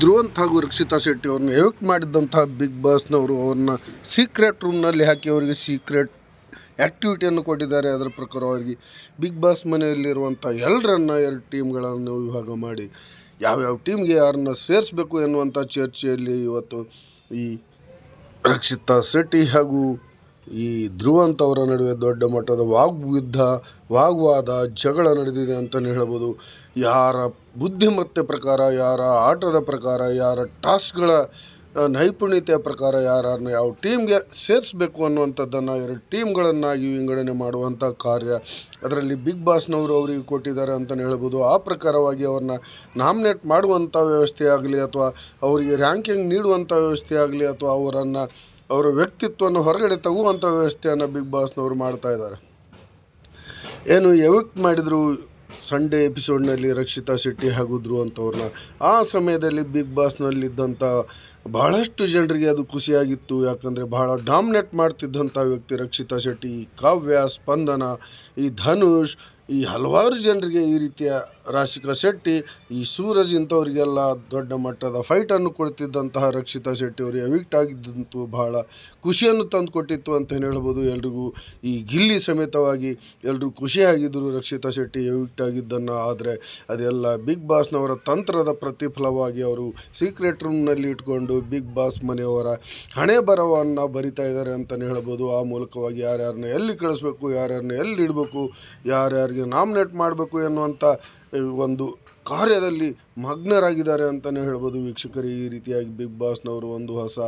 ಧ್ರುವಂತ್ ಹಾಗೂ ರಕ್ಷಿತಾ ಶೆಟ್ಟಿ ಅವ್ರನ್ನ evict ಮಾಡಿದ್ದಂತಹ big ಬಾಸ್ನವರು ಅವ್ರನ್ನ ಸೀಕ್ರೆಟ್ ರೂಮ್ನಲ್ಲಿ ಹಾಕಿ ಅವರಿಗೆ ಸೀಕ್ರೆಟ್ ಆ್ಯಕ್ಟಿವಿಟಿಯನ್ನು ಕೊಟ್ಟಿದ್ದಾರೆ. ಅದರ ಪ್ರಕಾರ ಅವರಿಗೆ ಬಿಗ್ ಬಾಸ್ ಮನೆಯಲ್ಲಿರುವಂಥ ಎಲ್ಲರನ್ನ ಎರಡು ಟೀಮ್ಗಳನ್ನು ವಿಭಾಗ ಮಾಡಿ ಯಾವ್ಯಾವ ಟೀಮ್ಗೆ ಯಾರನ್ನ ಸೇರಿಸಬೇಕು ಎನ್ನುವಂಥ ಚರ್ಚೆಯಲ್ಲಿ ಇವತ್ತು ಈ ರಕ್ಷಿತಾ ಶೆಟ್ಟಿ ಹಾಗೂ ಈ ಧ್ರುವಂತವರ ನಡುವೆ ದೊಡ್ಡ ಮಟ್ಟದ ವಾಗ್ಯುದ್ಧ, ವಾಗ್ವಾದ, ಜಗಳ ನಡೆದಿದೆ ಅಂತಲೇ ಹೇಳ್ಬೋದು. ಯಾರ ಬುದ್ಧಿಮತ್ತೆ ಪ್ರಕಾರ, ಯಾರ ಆಟದ ಪ್ರಕಾರ, ಯಾರ ಟಾಸ್ಕ್ಗಳ ನೈಪುಣ್ಯತೆಯ ಪ್ರಕಾರ ಯಾರನ್ನು ಯಾವ ಟೀಮ್ಗೆ ಸೇರಿಸ್ಬೇಕು ಅನ್ನುವಂಥದ್ದನ್ನು ಎರಡು ಟೀಮ್ಗಳನ್ನಾಗಿ ವಿಂಗಡಣೆ ಮಾಡುವಂಥ ಕಾರ್ಯ ಅದರಲ್ಲಿ ಬಿಗ್ ಬಾಸ್ನವರು ಅವರಿಗೆ ಕೊಟ್ಟಿದ್ದಾರೆ ಅಂತಲೇ ಹೇಳ್ಬೋದು. ಆ ಪ್ರಕಾರವಾಗಿ ಅವ್ರನ್ನ ನಾಮಿನೇಟ್ ಮಾಡುವಂಥ ವ್ಯವಸ್ಥೆ ಆಗಲಿ ಅಥವಾ ಅವರಿಗೆ ರ್ಯಾಂಕಿಂಗ್ ನೀಡುವಂಥ ವ್ಯವಸ್ಥೆ ಆಗಲಿ ಅಥವಾ ಅವರನ್ನು ಅವರ ವ್ಯಕ್ತಿತ್ವವನ್ನು ಹೊರಗಡೆ ತಗುವಂಥ ವ್ಯವಸ್ಥೆಯನ್ನು ಬಿಗ್ ಬಾಸ್ನವರು ಮಾಡ್ತಾ ಇದ್ದಾರೆ. ಏನು ಎವಿಕ್ಟ್ ಮಾಡಿದರು ಸಂಡೇ ಎಪಿಸೋಡ್ನಲ್ಲಿ ರಕ್ಷಿತಾ ಶೆಟ್ಟಿ ಹಾಗೂ ಅಂಥವ್ರನ್ನ ಆ ಸಮಯದಲ್ಲಿ ಬಿಗ್ ಬಾಸ್ನಲ್ಲಿದ್ದಂಥ ಬಹಳಷ್ಟು ಜನರಿಗೆ ಅದು ಖುಷಿಯಾಗಿತ್ತು. ಯಾಕಂದರೆ ಬಹಳ ಡಾಮಿನೇಟ್ ಮಾಡ್ತಿದ್ದಂಥ ವ್ಯಕ್ತಿ ರಕ್ಷಿತಾ ಶೆಟ್ಟಿ, ಕಾವ್ಯ, ಸ್ಪಂದನ, ಈ ಧನುಷ್, ಈ ಹಲವಾರು ಜನರಿಗೆ ಈ ರೀತಿಯ ರಾಶಿಕಾ ಶೆಟ್ಟಿ, ಈ ಸೂರಜ್ ಇಂಥವ್ರಿಗೆಲ್ಲ ದೊಡ್ಡ ಮಟ್ಟದ ಫೈಟನ್ನು ಕೊಡ್ತಿದ್ದಂತಹ ರಕ್ಷಿತಾ ಶೆಟ್ಟಿ ಅವರು ಎವಿಕ್ಟ್ ಆಗಿದ್ದಂತೂ ಬಹಳ ಖುಷಿಯನ್ನು ತಂದುಕೊಟ್ಟಿತ್ತು ಅಂತ ಹೇಳ್ಬೋದು. ಎಲ್ರಿಗೂ ಈ ಗಿಲ್ಲಿ ಸಮೇತವಾಗಿ ಎಲ್ಲರೂ ಖುಷಿಯಾಗಿದ್ದರು ರಕ್ಷಿತಾ ಶೆಟ್ಟಿ ಎವಿಕ್ಟ್ ಆಗಿದ್ದನ್ನು. ಆದರೆ ಅದೆಲ್ಲ ಬಿಗ್ ಬಾಸ್ನವರ ತಂತ್ರದ ಪ್ರತಿಫಲವಾಗಿ ಅವರು ಸೀಕ್ರೆಟ್ ರೂಮ್ನಲ್ಲಿ ಇಟ್ಕೊಂಡು ಬಿಗ್ ಬಾಸ್ ಮನೆಯವರ ಹಣೆ ಬರವನ್ನು ಬರಿತಾ ಇದ್ದಾರೆ ಅಂತಲೇ ಹೇಳ್ಬೋದು. ಆ ಮೂಲಕವಾಗಿ ಯಾರ್ಯಾರನ್ನ ಎಲ್ಲಿ ಕಳಿಸ್ಬೇಕು, ಯಾರ್ಯಾರನ್ನ ಎಲ್ಲಿ ಇಡಬೇಕು, ಯಾರ್ಯಾರಿಗೆ ನಾಮಿನೇಟ್ ಮಾಡಬೇಕು ಎನ್ನುವಂಥ ಒಂದು ಕಾರ್ಯದಲ್ಲಿ ಮಗ್ನರಾಗಿದ್ದಾರೆ ಅಂತಲೇ ಹೇಳ್ಬೋದು ವೀಕ್ಷಕರು. ಈ ರೀತಿಯಾಗಿ ಬಿಗ್ ಬಾಸ್ನವರು ಒಂದು ಹೊಸ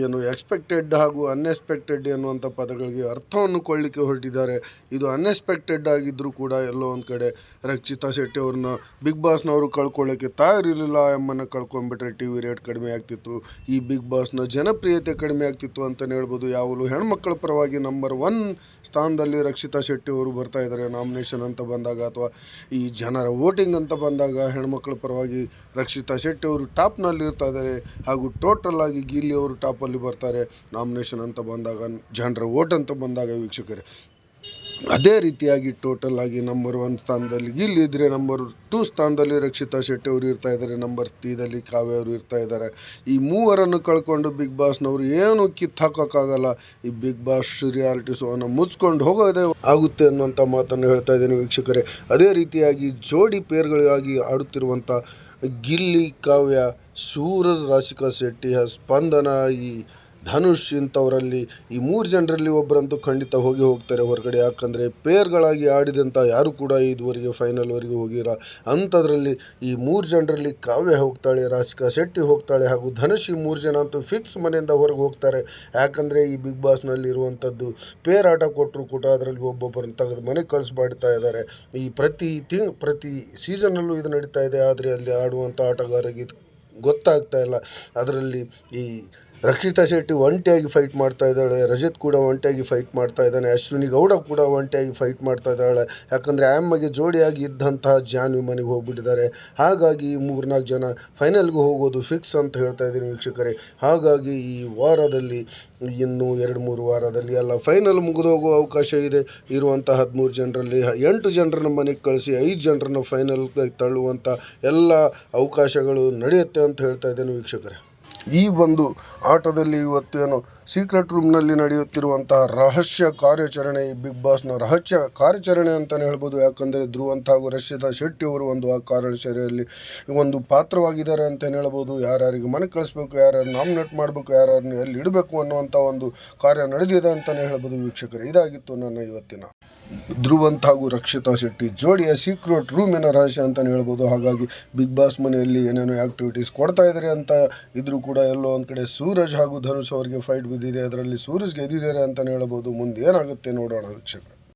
ಏನು ಎಕ್ಸ್ಪೆಕ್ಟೆಡ್ ಹಾಗೂ ಅನ್ಎಕ್ಸ್ಪೆಕ್ಟೆಡ್ ಎನ್ನುವಂಥ ಪದಗಳಿಗೆ ಅರ್ಥವನ್ನು ಕೊಳ್ಳಿಕ್ಕೆ ಹೊರಟಿದ್ದಾರೆ. ಇದು ಅನ್ಎಕ್ಸ್ಪೆಕ್ಟೆಡ್ ಆಗಿದ್ದರೂ ಕೂಡ ಎಲ್ಲೋ ಒಂದು ಕಡೆ ರಕ್ಷಿತಾ ಶೆಟ್ಟಿ ಅವ್ರನ್ನ ಬಿಗ್ ಬಾಸ್ನವರು ಕಳ್ಕೊಳ್ಳೋಕ್ಕೆ ತಯಾರಿರಲಿಲ್ಲ ಎಂಬನ್ನು ಕಳ್ಕೊಂಡ್ಬಿಟ್ರೆ ಟಿ ವಿ ರೇಟ್ ಕಡಿಮೆ ಆಗ್ತಿತ್ತು. ಈ ಬಿಗ್ ಬಾಸ್ನ ಜನಪ್ರಿಯತೆ ಕಡಿಮೆ ಆಗ್ತಿತ್ತು ಅಂತಲೇ ಹೇಳ್ಬೋದು. ಯಾವಾಗಲೂ ಹೆಣ್ಮಕ್ಳ ಪರವಾಗಿ ನಂಬರ್ ಒನ್ ಸ್ಥಾನದಲ್ಲಿ ರಕ್ಷಿತಾ ಶೆಟ್ಟಿ ಅವರು ಬರ್ತಾ ಇದ್ದಾರೆ. ನಾಮಿನೇಷನ್ ಅಂತ ಬಂದಾಗ ಅಥವಾ ಈ ಜನರ ವೋಟಿಂಗ್ ಅಂತ ಬಂದಾಗ ಹೆಣ್ಮಕ್ಳ ಪರವಾಗಿ ರಕ್ಷಿತಾ ಶೆಟ್ಟಿ ಅವರು ಟಾಪ್ನಲ್ಲಿ ಇರ್ತಾ ಇದ್ದಾರೆ. ಹಾಗೂ ಟೋಟಲ್ ಆಗಿ ಗಿಲ್ಲಿ ಅವರು ಟಾಪಲ್ಲಿ ಬರ್ತಾರೆ. ನಾಮಿನೇಷನ್ ಅಂತ ಬಂದಾಗ, ಜನರ ಓಟ್ ಅಂತ ಬಂದಾಗ ವೀಕ್ಷಕರೇ ಅದೇ ರೀತಿಯಾಗಿ ಟೋಟಲ್ ಆಗಿ ನಂಬರ್ ಒನ್ ಸ್ಥಾನದಲ್ಲಿ ಗಿಲ್ಲಿ ಇದ್ದರೆ ನಂಬರ್ ಟೂ ಸ್ಥಾನದಲ್ಲಿ ರಕ್ಷಿತಾ ಶೆಟ್ಟಿ ಅವರು ಇರ್ತಾ ಇದ್ದಾರೆ ನಂಬರ್ ತ್ರೀದಲ್ಲಿ ಕಾವ್ಯ ಅವರು ಇರ್ತಾ ಇದ್ದಾರೆ ಈ ಮೂವರನ್ನು ಕಳ್ಕೊಂಡು ಬಿಗ್ ಬಾಸ್ನವರು ಏನು ಕಿತ್ತು ಹಾಕೋಕ್ಕಾಗಲ್ಲ, ಈ ಬಿಗ್ ಬಾಸ್ ರಿಯಾಲಿಟಿ ಶೋನ ಮುಚ್ಕೊಂಡು ಹೋಗೋದೇ ಆಗುತ್ತೆ ಅನ್ನುವಂಥ ಮಾತನ್ನು ಹೇಳ್ತಾ ಇದ್ದೇನೆ ವೀಕ್ಷಕರೇ. ಅದೇ ರೀತಿಯಾಗಿ ಜೋಡಿ ಪೇರ್ಗಳಿಗಾಗಿ ಆಡುತ್ತಿರುವಂಥ ಗಿಲ್ಲಿ, ಕಾವ್ಯ, ಸೂರಜ್, ರಾಶಿಕಾ ಶೆಟ್ಟಿ, ಸ್ಪಂದನ ಈ ಧನುಷ್ ಇಂಥವರಲ್ಲಿ ಈ ಮೂರು ಜನರಲ್ಲಿ ಒಬ್ಬರಂತೂ ಖಂಡಿತ ಹೋಗಿ ಹೋಗ್ತಾರೆ ಹೊರಗಡೆ. ಯಾಕಂದರೆ ಪೇರ್ಗಳಾಗಿ ಆಡಿದಂಥ ಯಾರು ಕೂಡ ಇದುವರೆಗೆ ಫೈನಲ್ವರೆಗೆ ಹೋಗಿರ ಅಂಥದ್ರಲ್ಲಿ ಈ ಮೂರು ಜನರಲ್ಲಿ ಕಾವ್ಯ ಹೋಗ್ತಾಳೆ ರಾಶಿಕಾ ಶೆಟ್ಟಿ ಹೋಗ್ತಾಳೆ ಹಾಗೂ ಧನುಷ್ ಈ ಮೂರು ಜನ ಅಂತೂ ಫಿಕ್ಸ್ ಮನೆಯಿಂದ ಹೊರಗೆ ಹೋಗ್ತಾರೆ. ಯಾಕಂದರೆ ಈ ಬಿಗ್ ಬಾಸ್ನಲ್ಲಿ ಇರುವಂಥದ್ದು ಪೇರ್ ಆಟ ಕೊಟ್ಟರು ಕೂಡ ಅದರಲ್ಲಿ ಒಬ್ಬೊಬ್ಬರನ್ನು ತೆಗೆದು ಮನೆಗೆ ಕಳಿಸ್ಬಾಡ್ತಾ ಇದ್ದಾರೆ. ಈ ಪ್ರತಿ ತಿಂಗ್, ಪ್ರತಿ ಸೀಸನಲ್ಲೂ ಇದು ನಡೀತಾ ಇದೆ. ಆದರೆ ಅಲ್ಲಿ ಆಡುವಂಥ ಆಟಗಾರರಿಗೆ ಗೊತ್ತಾಗ್ತಾ ಇಲ್ಲ. ಅದರಲ್ಲಿ ಈ ರಕ್ಷಿತಾ ಶೆಟ್ಟಿ ಒಂಟಿಯಾಗಿ ಫೈಟ್ ಮಾಡ್ತಾ ಇದ್ದಾಳೆ. ರಜತ್ ಕೂಡ ಒಂಟಿಯಾಗಿ ಫೈಟ್ ಮಾಡ್ತಾ ಇದ್ದಾನೆ. ಅಶ್ವಿನಿ ಗೌಡ ಕೂಡ ಒಂಟಿಯಾಗಿ ಫೈಟ್ ಮಾಡ್ತಾ ಇದ್ದಾಳೆ. ಯಾಕಂದರೆ ಆ್ಯಮ್ಮಗೆ ಜೋಡಿಯಾಗಿ ಇದ್ದಂತಹ ಜಾನ್ವಿ ಮನೆಗೆ ಹೋಗ್ಬಿಟ್ಟಿದ್ದಾರೆ. ಹಾಗಾಗಿ ಈ ಮೂರ್ನಾಲ್ಕು ಜನ ಫೈನಲ್ಗೆ ಹೋಗೋದು ಫಿಕ್ಸ್ ಅಂತ ಹೇಳ್ತಾ ಇದ್ದೀನಿ ವೀಕ್ಷಕರೇ. ಹಾಗಾಗಿ ಈ ವಾರದಲ್ಲಿ, ಇನ್ನು ಎರಡು ಮೂರು ವಾರದಲ್ಲಿ ಎಲ್ಲ ಫೈನಲ್ ಮುಗಿದು ಹೋಗುವ ಅವಕಾಶ ಇದೆ. ಇರುವಂಥ ಹದಿಮೂರು ಜನರಲ್ಲಿ ಎಂಟು ಜನರನ್ನು ಮನೆಗೆ ಕಳಿಸಿ, ಐದು ಜನರನ್ನು ಫೈನಲ್ಗೆ ತಳ್ಳುವಂಥ ಎಲ್ಲ ಅವಕಾಶಗಳು ನಡೆಯುತ್ತೆ ಅಂತ ಹೇಳ್ತಾ ಇದ್ದೇನೆ ವೀಕ್ಷಕರೇ. ಈ ಒಂದು ಆಟದಲ್ಲಿ ಇವತ್ತು ಏನು ಸೀಕ್ರೆಟ್ ರೂಮ್ನಲ್ಲಿ ನಡೆಯುತ್ತಿರುವಂತಹ ರಹಸ್ಯ ಕಾರ್ಯಾಚರಣೆ, ಈ ಬಿಗ್ ಬಾಸ್ನ ರಹಸ್ಯ ಕಾರ್ಯಾಚರಣೆ ಅಂತಲೇ ಹೇಳ್ಬೋದು. ಯಾಕಂದರೆ ಧ್ರುವಂತ ಹಾಗೂ ರಕ್ಷಿತಾ ಶೆಟ್ಟಿ ಅವರು ಒಂದು ಆ ಕಾರ್ಯಾಚರಣೆಯಲ್ಲಿ ಒಂದು ಪಾತ್ರವಾಗಿದ್ದಾರೆ ಅಂತಲೇ ಹೇಳ್ಬೋದು. ಯಾರ್ಯಾರಿಗೆ ಮನೆ ಕಳಿಸ್ಬೇಕು, ಯಾರ್ಯಾರು ನಾಮಿನೇಟ್ ಮಾಡಬೇಕು, ಯಾರ್ಯಾರನ್ನು ಎಲ್ಲಿ ಇಡಬೇಕು ಅನ್ನುವಂಥ ಒಂದು ಕಾರ್ಯ ನಡೆದಿದೆ ಅಂತಲೇ ಹೇಳ್ಬೋದು ವೀಕ್ಷಕರೇ. ಇದಾಗಿತ್ತು ನನ್ನ ಇವತ್ತಿನ ಧ್ರುವಂತ ಹಾಗೂ ರಕ್ಷಿತಾ ಶೆಟ್ಟಿ ಜೋಡಿಯ ಸೀಕ್ರೆಟ್ ರೂಮಿನ ರಹಸ್ಯ ಅಂತಲೇ ಹೇಳ್ಬೋದು. ಹಾಗಾಗಿ ಬಿಗ್ ಬಾಸ್ ಮನೆಯಲ್ಲಿ ಏನೇನೋ ಆಕ್ಟಿವಿಟೀಸ್ ಕೊಡ್ತಾ ಇದ್ದಾರೆ ಅಂತ ಇದ್ರೂ ಕೂಡ ಎಲ್ಲೋ ಒಂದು ಕಡೆ ಸೂರಜ್ ಹಾಗೂ ಧನುಷ್ ಅವರಿಗೆ ಫೈಟ್ ಬಿದ್ದಿದೆ ಅದರಲ್ಲಿ ಸೂರ್ಯಸ್ ಗೆದ್ದಿದ್ದಾರೆ ಅಂತಾನೆ ಹೇಳ್ಬೋದು ಮುಂದೆ ಏನಾಗುತ್ತೆ ನೋಡೋಣ ವೀಕ್ಷಕ